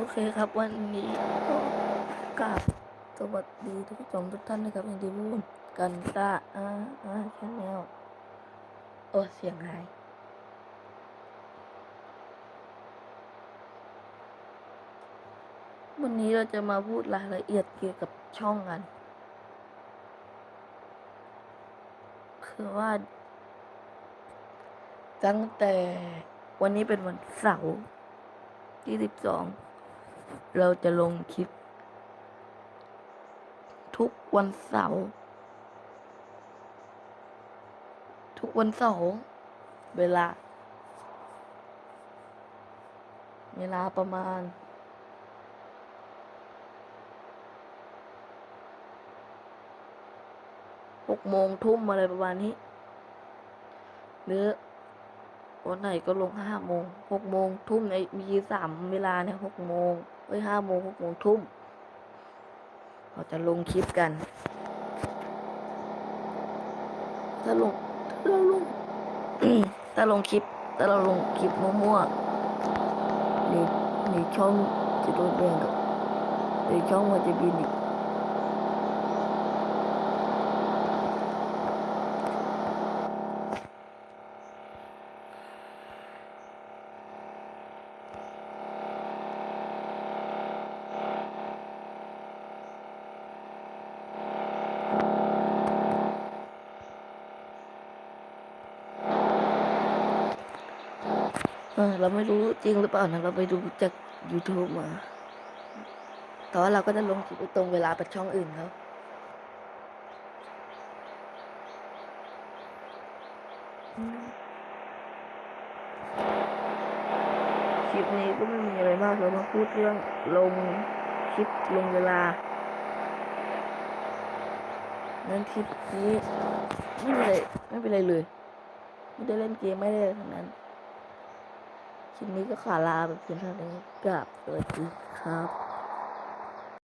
โอเคครับวันนี้ก็กราบสวัสดีทุกผู้ชมทุกท่านนะครับอย่างที่พูดกันตาอ่าอ่าชแนลโอ้เสียงหายวันนี้เราจะมาพูดรายละเอียดเกี่ยวกับช่องกัน คือว่า ตั้งแต่วันนี้เป็นวันเสาร์ที่สิบสอง เราจะลงคลิป ทุกวันเสาร์ทุกวันเสาร์เวลา เวลาประมาณหกโมงทุ่มอะไรประมาณนี้ หรือวันไหนก็ลงห้าโมงหกโมงทุ่มในมีสามเวลาเนี่ยหกโมง เอ้ยห้าโมงหกโมงทุ่มเราจะลงคลิปกัน ถ้าลงถ้าเราลงถ้าลงคลิปถ้าเราลงคลิปมั่วๆในในช่องจะโดนแบนกับในช่องมันจะบินอีก เราไม่รู้จริงหรือเปล่านะเราไปดูจาก YouTube มา แต่ว่าเราก็จะลงคลิปตรงเวลาไปช่องอื่นเขาคลิปนี้ก็ไม่มีอะไรมากเรามาพูดเรื่องลงคลิปลงเวลานั้นคลิปนี้ไม่มีอะไรไม่เป็นไรเลย ไม่ได้เล่นเกมไม่ได้อะไรทั้งนั้น คลิปนี้ก็ขอลาไปเพียงเท่านี้กับสวัสดีครับ